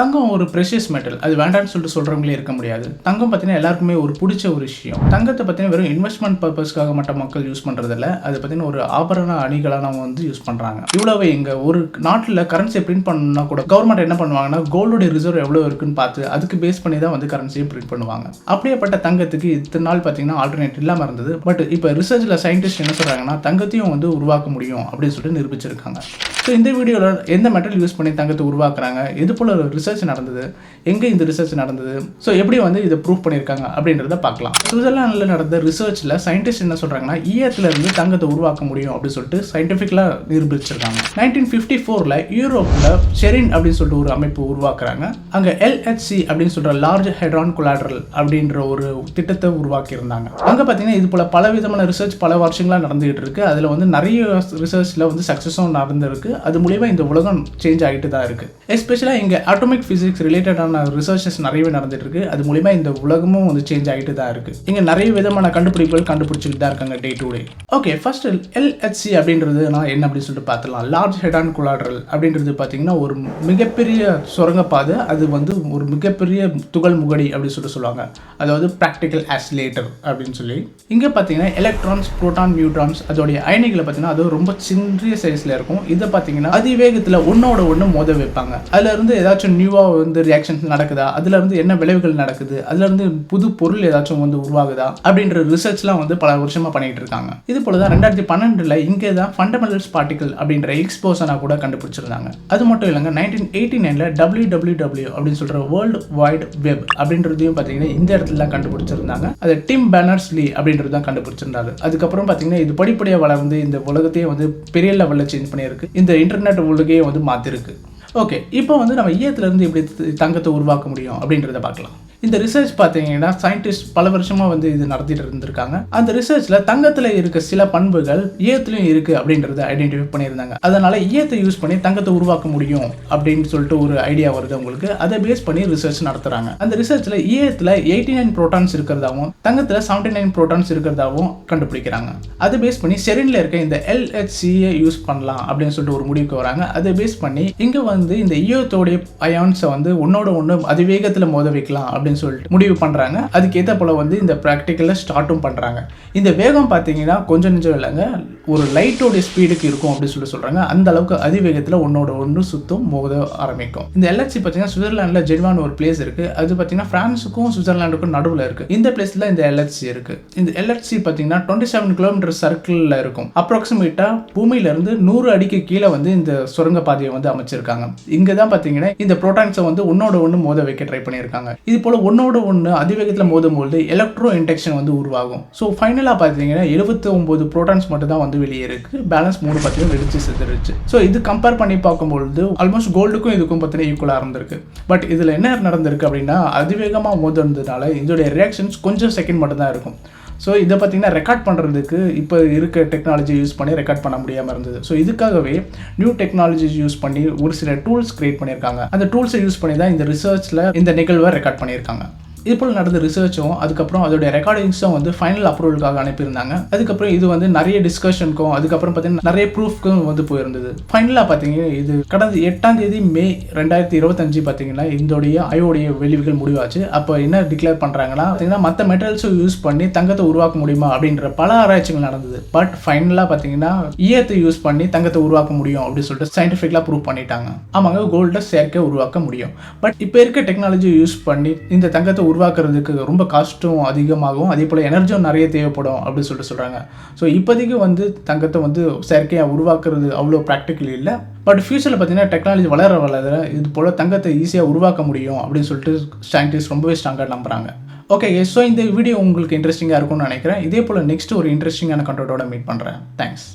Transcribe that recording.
தங்கம் ஒரு precious metal அது வேண்டாம்னு சொல்லிட்டு சொல்கிறவங்களே இருக்க முடியாது. தங்கம் பார்த்தீங்கன்னா எல்லாருக்குமே ஒரு பிடிச்ச ஒரு விஷயம். தங்கத்தை பார்த்தீங்கன்னா வெறும் இன்வெஸ்ட்மெண்ட் பர்பஸ்க்காக மட்டும் மக்கள் யூஸ் பண்ணுறதில்ல அது பார்த்தீங்கன்னா ஒரு ஆபரண அணிகளாக அவங்க வந்து யூஸ் பண்ணுறாங்க இவ்வளவு இங்கே ஒரு நாட்டில் கரன்சியை பிரிண்ட் பண்ணணும்னா கூட கவர்மெண்ட் என்ன பண்ணுவாங்கன்னா கோல்டுடைய ரிசர்வ் எவ்வளோ இருக்குன்னு பார்த்து அதுக்கு பேஸ் பண்ணி தான் வந்து கரன்சியை பிரிண்ட் பண்ணுவாங்க. அப்படியேப்பட்ட தங்கத்துக்கு இத்தனை நாள் பார்த்தீங்கன்னா ஆல்டர்னேட் இல்லாமல் இருந்தது. பட் இப்போ ரிசர்ச்சில் சயின்டிஸ்ட் என்ன சொல்கிறாங்கன்னா தங்கத்தையும் வந்து உருவாக்க முடியும் அப்படின்னு சொல்லிட்டு நிரூபிச்சிருக்காங்க. ஸோ இந்த வீடியோவில் எந்த மெட்டல் யூஸ் பண்ணி தங்கத்தை உருவாக்குறாங்க? எது போல் ரிசர்ச் நடந்தது? எங்கே இந்த ரிசர்ச் நடந்தது? ஸோ எப்படி வந்து இதை ப்ரூவ் பண்ணியிருக்காங்க? அப்படின்றத பார்க்கலாம். சுவிட்சர்லாண்டில் நடந்த ரிசர்ச்சில் சயின்டிஸ்ட் என்ன சொல்கிறாங்கன்னா ஈயத்துலேருந்து தங்கத்தை உருவாக்க முடியும் அப்படின்னு சொல்லிட்டு சயின்டிஃபிக்கலாக நிரூபிச்சிருக்காங்க. நைன்டீன் ஃபிஃப்டி ஃபோரில் யூரோப்பில் ஷெரின் அப்படின்னு சொல்லிட்டு ஒரு அமைப்பு உருவாக்குறாங்க. அங்கே எல்ஹெச்சி அப்படின்னு சொல்கிற லார்ஜ் ஹெட்ரான் கொலாட்ரல் அப்படின்ற ஒரு திட்டத்தை உருவாக்கியிருந்தாங்க. அங்கே பார்த்தீங்கன்னா இது போல் பல விதமான ரிசர்ச் பல வருஷங்களாக நடந்துகிட்டு இருக்கு. அதில் வந்து நிறைய ரிசர்ச்சில் வந்து சக்ஸஸும் நடந்திருக்கு. அது மூலயமா இந்த உலகம் சேஞ்ச் ஆகிட்டு தான் இருக்கு. எஸ்பெஷலாக இங்கே ஆட்டோமிக் ஃபிசிக்ஸ் ரிலேட்டடான ரிசர்ச்சஸ் நிறையவே நடந்துட்டுருக்கு. அது மூலிமா இந்த உலகமும் வந்து சேஞ்ச் ஆகிட்டு தான் இருக்குது இங்கே நிறைய விதமான கண்டுபிடிப்புகள் கண்டுபிடிச்சிட்டு தான் இருக்காங்க day to day okay first LHC அப்படின்றது நான் என்ன அப்படின்னு சொல்லிட்டு பார்த்துலாம் லார்ஜ் ஹெடான் குலாட்ரல் அப்படின்றது பார்த்தீங்கன்னா ஒரு மிகப்பெரிய சுரங்கப்பாதை. அது வந்து ஒரு மிகப்பெரிய துகள் முகடி அப்படின்னு சொல்லிட்டு சொல்லுவாங்க. அதாவது ப்ராக்டிக்கல் ஆசிலேட்டர் அப்படின்னு சொல்லி. இங்கே பார்த்தீங்கன்னா எலக்ட்ரான்ஸ் புரோட்டான் நியூட்ரான்ஸ் அதோடைய அயனிகளை பார்த்தீங்கன்னா அது ரொம்ப சிறிய சைஸில் இருக்கும். இதை பார்த்தீங்கன்னா அதிவேகத்தில் ஒன்றோட ஒன்று மோத வைப்பாங்க. அதுல இருந்து ஏதாச்சும் நியூவாக வந்து ரியாக்ஷன்ஸ் நடக்குதா? அதுலேருந்து என்ன விளைவுகள் நடக்குது? அதுலேருந்து புது பொருள் ஏதாச்சும் வந்து உருவாகுதா? அப்படின்ற ரிசர்ச்லாம் வந்து பல வருஷமாக பண்ணிகிட்டு இருக்காங்க. இது போல தான் ரெண்டாயிரத்தி பன்னெண்டில் இங்கே தான் ஃபண்டமெண்டல்ஸ் பார்ட்டிகல் அப்படின்ற எக்ஸ்போசனாக கூட கண்டுபிடிச்சிருந்தாங்க. அது மட்டும் இல்லைங்க நைன்டீன் எயிட்டி நைனில் டபிள்யூ டபிள்யூ டபிள்யூ அப்படின்னு சொல்கிற வேர்ல்டு வைட் வெப் அப்படின்றதையும் பார்த்தீங்கன்னா இந்த இடத்துல தான் கண்டுபிடிச்சிருந்தாங்க. அது டிம் பேனர்ஸ் லீ அப்படின்றது தான் கண்டுபிடிச்சிருந்தாரு. அதுக்கப்புறம் பார்த்தீங்கன்னா இது படிப்படியாக வளர்ந்து இந்த உலகத்தையே வந்து பெரிய லெவலில் சேஞ்ச் பண்ணியிருக்கு. இந்த இன்டர்நெட் உலகையே வந்து மாற்றிருக்கு ஓகே இப்போ வந்து நம்ம ஈயத்துலேருந்து எப்படி தங்கத்தை உருவாக்க முடியும் அப்படின்றத பார்க்கலாம். இந்த ரிசர்ச் பார்த்தீங்கன்னா சயின்டிஸ்ட் பல வருஷமாக வந்து இது நடத்திட்டு இருந்திருக்காங்க. அந்த ரிசர்ச்சில் தங்கத்தில் இருக்க சில பண்புகள் ஈயத்துலையும் இருக்குது அப்படின்றத ஐடென்டிஃபை பண்ணியிருந்தாங்க. அதனால ஈயத்தை யூஸ் பண்ணி தங்கத்தை உருவாக்க முடியும் அப்படின்னு சொல்லிட்டு ஒரு ஐடியா வருது உங்களுக்கு. அதை பேஸ் பண்ணி ரிசர்ச் நடத்துகிறாங்க அந்த ரிசர்ச்சில் ஈயத்தில் எயிட்டி நைன் ப்ரோட்டான்ஸ் இருக்கிறதாவும் தங்கத்தில் செவன்டி நைன் ப்ரோட்டான்ஸ் இருக்கிறதாவும் கண்டுபிடிக்கிறாங்க. அதை பேஸ் பண்ணி செரின்ல இருக்க இந்த எல்ஹெச்சியை யூஸ் பண்ணலாம் அப்படின்னு சொல்லிட்டு ஒரு முடிவுக்கு வராங்க. அதை பேஸ் பண்ணி இங்கே வந்து இந்த ஈயத்தோடைய அயான்ஸை வந்து ஒன்னோட ஒன்று அதிவேகத்தில் மோத வைக்கலாம் அப்படின்னு சொல்லிட்டு முடிவு பண்ணுறாங்க அதுக்கேற்ற போல் வந்து இந்த ப்ராக்டிக்கலில் ஸ்டார்ட்டும் பண்ணுறாங்க இந்த வேகம் பார்த்தீங்கன்னா கொஞ்சம் நெஞ்சம் இல்லைங்க. ஒரு லைட்டோடைய ஸ்பீடுக்கு இருக்கும் அப்படின்னு சொல்லி சொல்கிறாங்க அந்த அளவுக்கு அதிவேகத்தில் ஒன்னோட ஒன்று சுத்தம் மோத ஆரம்பிக்கும். இந்த எல்எச்சி பார்த்தீங்கன்னா சுவிட்சர்லாண்டில் ஜென்வான் ஒரு பிளேஸ் இருக்குது அது பார்த்தீங்கன்னா ஃப்ரான்ஸுக்கும் சுவிட்சர்லாண்டுக்கும் நடுவில் இருக்குது இந்த பிளேஸில் இந்த எல்எச்சி இருக்குது இந்த எல்எச்சி பார்த்தீங்கன்னா டுவெண்ட்டி செவன் கிலோமீட்டர் சர்க்கிளில் இருக்கும். அப்ராக்சிமேட்டாக பூமியிலேருந்து நூறு அடிக்கு கீழே வந்து இந்த சுரங்க பாதையை வந்து அமைச்சிருக்காங்க. இங்கே தான் பார்த்தீங்கன்னா இந்த ப்ரோட்டான்ஸை வந்து ஒன்னோட ஒன்று மோத வைக்க ட்ரை பண்ணியிருக்காங்க. இது போல் ஒன்னோட ஒன்று அதிவேகத்தில் மோதும் எலக்ட்ரோ இன்டெக்ஷன் வந்து உருவாகும். ஸோ ஃபைனலாக பார்த்தீங்கன்னா எழுபத்தி ஒம்பது ப்ரோட்டான்ஸ் மட்டும் தான் வந்து வெளியே இருக்கு. பேலன்ஸ் மூணு பார்த்தீங்கன்னா வெடிச்சு செத்துருச்சு ஸோ இது கம்பேர் பண்ணி பார்க்கும்பொழுது ஆல்மோஸ்ட் கோல்டுக்கும் இதுக்கும் பார்த்தீங்கன்னா ஈக்குவலாக இருந்திருக்கு. பட் இதில் என்ன நடந்திருக்கு அப்படின்னா அதிவேகமாக மோதுனதுனால இதோடைய ரியாக்ஷன்ஸ் கொஞ்சம் செகண்ட் மட்டும் தான் இருக்கும். ஸோ இதை பார்த்தீங்கன்னா ரெக்கார்ட் பண்ணுறதுக்கு இப்போ இருக்க டெக்னாலஜி யூஸ் பண்ணி ரெக்கார்ட் பண்ண முடியாமல் இருந்தது. ஸோ இதுக்காகவே நியூ டெக்னாலஜிஸ் யூஸ் பண்ணி ஒரு சில டூல்ஸ் கிரியேட் பண்ணியிருக்காங்க. அந்த டூல்ஸை யூஸ் பண்ணி தான் இந்த ரிசர்ச்சில் இந்த நிகழ்வை ரெக்கார்ட் பண்ணியிருக்காங்க. இதுபோல் நடந்த ரிசர்ச்சும் அதுக்கப்புறம் அதோடைய ரெக்கார்டிங்ஸும் வந்து ஃபைனல் அப்ரூவலுக்காக அனுப்பியிருந்தாங்க. அதுக்கப்புறம் இது வந்து நிறைய டிஸ்கஷனுக்கும் அதுக்கப்புறம் பார்த்தீங்கன்னா நிறைய ப்ரூஃப்க்கும் வந்து போயிருந்தது. ஃபைனலாக பார்த்தீங்கன்னா இது கடந்த எட்டாம் தேதி மே ரெண்டாயிரத்தி இருபத்தஞ்சு பார்த்தீங்கன்னா இதோடைய ஐயோடைய வெளிவுகள் முடிவாச்சு. அப்போ என்ன டிக்ளேர் பண்ணுறாங்கன்னா பார்த்தீங்கன்னா மற்ற மெட்டல்ஸும் யூஸ் பண்ணி தங்கத்தை உருவாக்க முடியுமா அப்படின்ற பல ஆராய்ச்சிகள் நடந்தது. பட் ஃபைனலாக பார்த்தீங்கன்னா ஈயத்தை யூஸ் பண்ணி தங்கத்தை உருவாக்க முடியும் அப்படின்னு சொல்லிட்டு சயின்டிஃபிக்கலாக ப்ரூவ் பண்ணிட்டாங்க. ஆமாங்க கோல்டை செயற்கை உருவாக்க முடியும். பட் இப்போ இருக்க டெக்னாலஜி யூஸ் பண்ணி இந்த தங்கத்தை உருவாக்குறதுக்கு ரொம்ப காஸ்ட்டும் அதிகமாகும் அதே போல் எனர்ஜியும் நிறைய தேவைப்படும் அப்படின்னு சொல்லிட்டு சொல்கிறாங்க ஸோ இப்போதைக்கு வந்து தங்கத்தை வந்து செயற்கையாக உருவாக்குறது அவ்வளோ ப்ராக்டிக்கல் இல்லை. பட் ஃபியூச்சரில் பார்த்தீங்கன்னா டெக்னாலஜி வளர வளர இது போல் தங்கத்தை ஈஸியாக உருவாக்க முடியும் அப்படின்னு சொல்லிட்டு சயின்டிஸ்ட் ரொம்பவே ஸ்ட்ராங்காக நம்புறாங்க. ஓகே ஸோ இந்த வீடியோ உங்களுக்கு இன்ட்ரெஸ்டிங்காக இருக்கும்னு நினைக்கிறேன். இதே போல் நெக்ஸ்ட் ஒரு இன்ட்ரெஸ்டிங்கான கண்டோட்டோட மீட் பண்ணுறேன் தேங்க்ஸ்